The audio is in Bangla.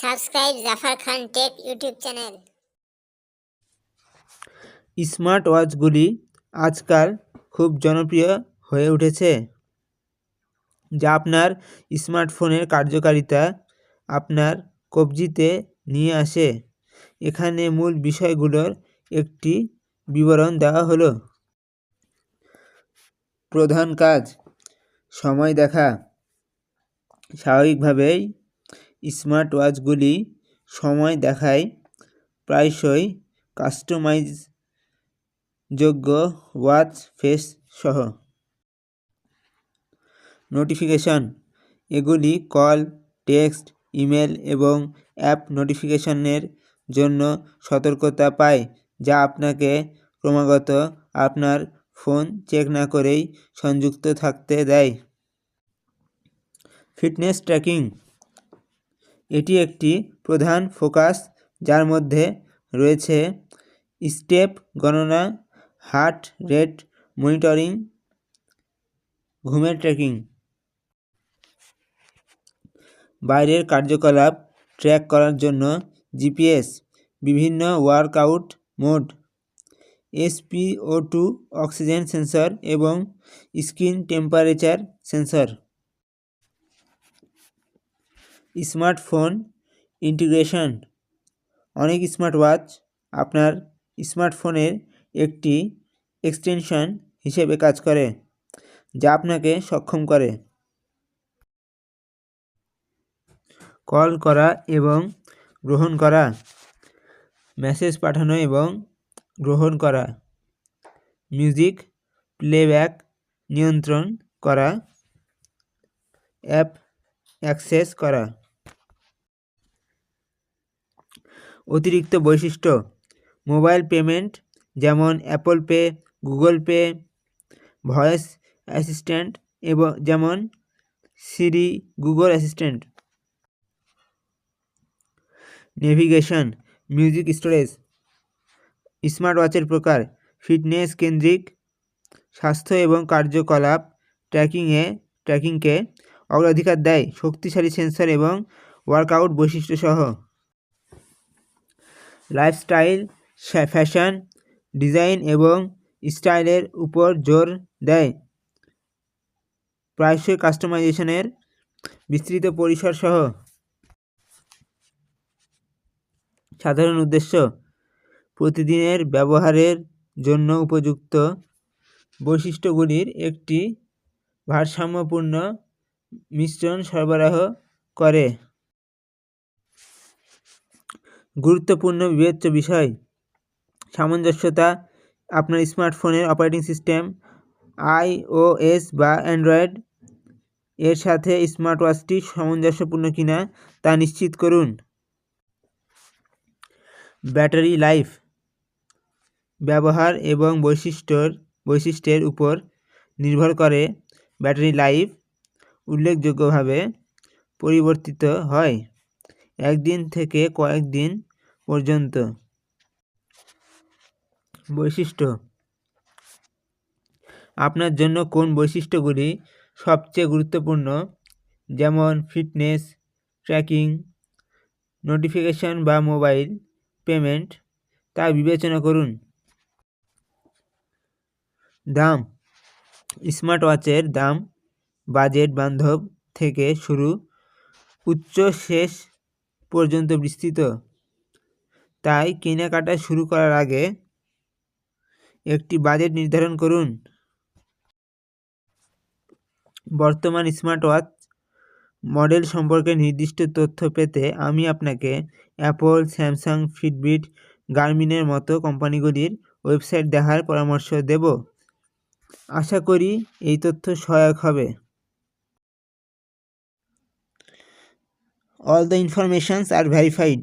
Subscribe Jafar Khan tech YouTube channel. Smart ওয়াচগুলি আজকাল খুব জনপ্রিয় হয়ে উঠেছে, যা আপনার স্মার্টফোনের কার্যকারিতা আপনার কবজিতে নিয়ে আসে। এখানে মূল বিষয়গুলোর একটি বিবরণ দেওয়া হলো। প্রধান কাজ, সময় দেখা। স্বাভাবিকভাবেই স্মার্ট ওয়াচগুলি সময় দেখায় প্রায়শই কাস্টমাইজ যোগ্য ওয়াচ ফেস সহ। নোটিফিকেশন, এগুলি কল, টেক্সট, ইমেল এবং অ্যাপ নোটিফিকেশনের জন্য সতর্কতা পায়, যা আপনাকে ক্রমাগত আপনার ফোন চেক না করেই সংযুক্ত থাকতে দেয়। ফিটনেস ট্র্যাকিং এটি একটি প্রধান ফোকাস যার মধ্যে রয়েছে স্টেপ গণনা, হার্ট রেট মনিটরিং, ঘুমের ট্র্যাকিং। বাইরের কার্যকলাপ ট্র্যাক করার জন্য জিপিএস, বিভিন্ন workout mode, SPO two oxygen sensor এবং skin temperature sensor. Smartphone integration. অনেক স্মার্ট ওয়াচ আপনার স্মার্টফোনের একটি এক্সটেনশন হিসেবে কাজ করে, যা আপনাকে সক্ষম করে। কল করা এবং গ্রহণ করা, মেসেজ পাঠানো এবং গ্রহণ করা, মিউজিক প্লেব্যাক নিয়ন্ত্রণ করা, অ্যাপ অ্যাক্সেস করা। অতিরিক্ত বৈশিষ্ট্য, মোবাইল পেমেন্ট যেমন Apple Pay, Google Pay, voice assistant এবং যেমন Siri, Google assistant. Navigation, music storage smart ওয়াচের প্রকার, ফিটনেস কেন্দ্রিক, স্বাস্থ্য এবং কার্যকলাপ ট্র্যাকিংয়ে, ট্র্যাকিংকে অগ্রাধিকার দেয়, শক্তিশালী সেন্সর এবং ওয়ার্কআউট বৈশিষ্ট্য সহ লাইফস্টাইল ফ্যাশন ডিজাইন এবং স্টাইলের উপর জোর দেয়। প্রায়শই কাস্টমাইজেশনের বিস্তৃত পরিসর সহ। সাধারণ উদ্দেশ্য, প্রতিদিনের ব্যবহারের জন্য উপযুক্ত বৈশিষ্ট্যগুলির একটি ভারসাম্যপূর্ণ মিশ্রণ সরবরাহ করে। গুরুত্বপূর্ণ বিবেচ্য বিষয়। সামঞ্জস্যতা, আপনার স্মার্টফোনের অপারেটিং সিস্টেম আইওএস বা অ্যান্ড্রয়েড, এর সাথে স্মার্ট ওয়াচটি সামঞ্জস্যপূর্ণ কিনা তা নিশ্চিত করুন। ব্যাটারি লাইফ, ব্যবহার এবং বৈশিষ্ট্যর, বৈশিষ্ট্যের উপর নির্ভর করে ব্যাটারি লাইফ উল্লেখযোগ্যভাবে পরিবর্তিত হয়। একদিন থেকে কয়েকদিন পর্যন্ত। বৈশিষ্ট্য, আপনার জন্য কোন বৈশিষ্ট্যগুলি সবচেয়ে গুরুত্বপূর্ণ? যেমন ফিটনেস, ট্র্যাকিং, নোটিফিকেশন বা মোবাইল পেমেন্ট, তা বিবেচনা করুন। দাম স্মার্ট ওয়াচের দাম, বাজেট বান্ধব থেকে শুরু উচ্চ শেষ পর্যন্ত বিস্তৃত। তাই কেনাকাটা শুরু করার আগে একটি বাজেট নির্ধারণ করুন। বর্তমান স্মার্ট ওয়াচ মডেল সম্পর্কে নির্দিষ্ট তথ্য পেতে আমি আপনাকে অ্যাপল, স্যামসাং, ফিটবিট, গার্মিনের মতো কোম্পানিগুলির ওয়েবসাইট দেখার পরামর্শ দেব। আশা করি এই তথ্য সহায়ক হবে। অল দ্য informations আর verified